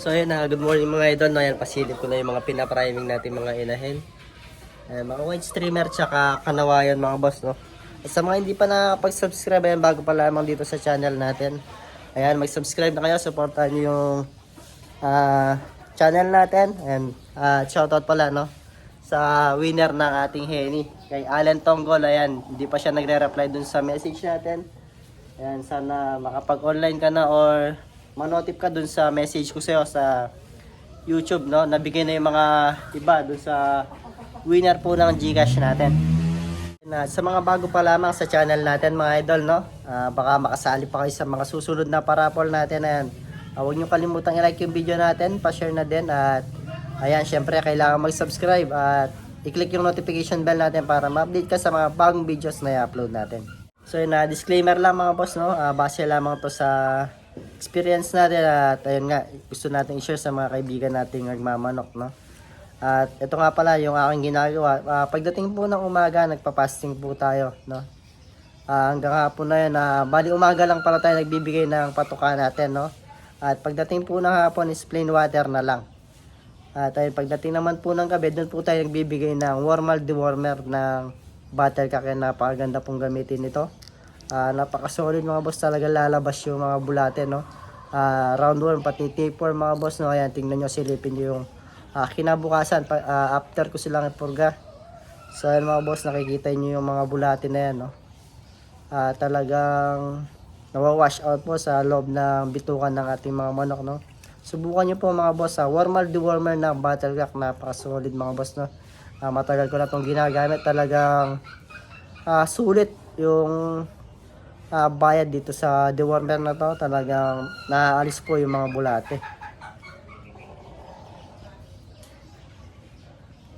So ayun na, good morning mga idol. No, yan, pasilip ko na yung mga pinapriming natin mga inahin. Ayan, mga white streamer tsaka kanawayan mga boss. No? At sa mga hindi pa nakapag-subscribe, ayan, bago pa lamang dito sa channel natin. Ayan, mag-subscribe na kayo. Supportan nyo yung ah, channel natin. And ah, shoutout pala no sa winner ng ating Henny. Kay Allen Tonggol. Ayan, hindi pa siya nagre-reply dun sa message natin. Ayan, sana makapag-online ka na or manotip ka dun sa message ko sa'yo sa YouTube, no? Nabigay na yung mga iba dun sa winner po ng Gcash natin. Na, sa mga bago pa lamang sa channel natin mga idol, no? Ah, baka makasali pa kayo sa mga susunod na parapol natin. Ayan. Ah, huwag niyo kalimutang i-like yung video natin, pa-share na din at ayan, syempre kailangan mag-subscribe at i-click yung notification bell natin para ma-update ka sa mga bagong videos na i-upload natin. So yun na, disclaimer lang mga boss, no? Ah, base lamang to sa experience natin at ayun nga, gusto natin i-share sa mga kaibigan nating nagmamanok, no? At ito nga pala yung aking ginagawa. Ah, pagdating po ng umaga, nagpa-fasting po tayo, no? Ah, hanggang hapon na yun, ah, bali umaga lang pala tayo nagbibigay ng patuka natin, no? At pagdating po ng hapon is plain water na lang. At ayun, pagdating naman po ng gabi, doon po tayo nagbibigay ng warmal dewormer ng battle kaya napakaganda pong gamitin ito. Ah, napaka-solid mga boss talaga lalabas yung mga bulate no. Ah, round worm pati tapeworm mga boss no. Ayan, tingnan nyo silipin nyo yung ah, kinabukasan pa, ah, after ko silang ipurga. So ayan mga boss nakikita nyo yung mga bulate na yan no. Ah, talagang nawawash out po sa loob ng bitukan ng ating mga manok no. Subukan nyo po mga boss sa warmal dewormer ng battle crack napaka-solid mga boss no. Ah, matagal ko na itong ginagamit talagang ah, sulit yung ah, bayad dito sa dewormer na to talagang naaalis po yung mga bulate.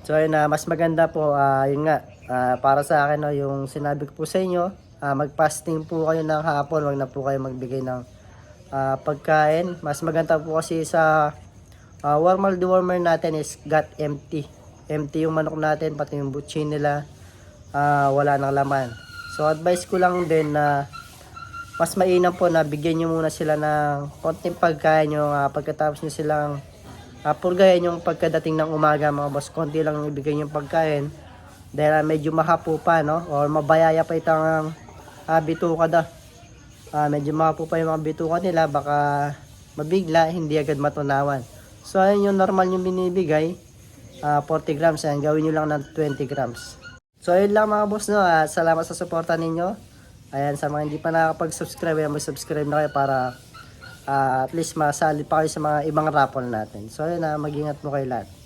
So ayun na mas maganda po ah, yun nga ah, para sa akin no, yung sinabi ko po sa inyo ah, mag-fasting po kayo ng hapon wag na po kayo magbigay ng ah, pagkain. Mas maganda po kasi sa ah, warmal dewormer natin is got empty. Empty yung manok natin pati yung butchin nila ah, wala nang laman. So advice ko lang din na mas mainam po na bigyan nyo muna sila ng konting pagkain yung ah, pagkatapos nyo silang uh, purgayan yung pagkadating ng umaga mga boss. Konti lang ibigay yung pagkain. Dahil ah, medyo mahapo pa no? Or mabayaya pa itang uh, bituka da. Ah, medyo mahapo pa yung mga bituka nila. Baka mabigla hindi agad matunawan. So ayun yung normal yung binibigay. Ah, 40 grams. Ayan gawin nyo lang ng 20 grams. So ayun lang mga boss no? Ah, salamat sa suporta ninyo ayan sa mga hindi pa nakapag-subscribe ayan mag-subscribe na kayo para ah, at least masali pa kayo sa mga ibang raffle natin. So ayun na mag-ingat mo kayo lahat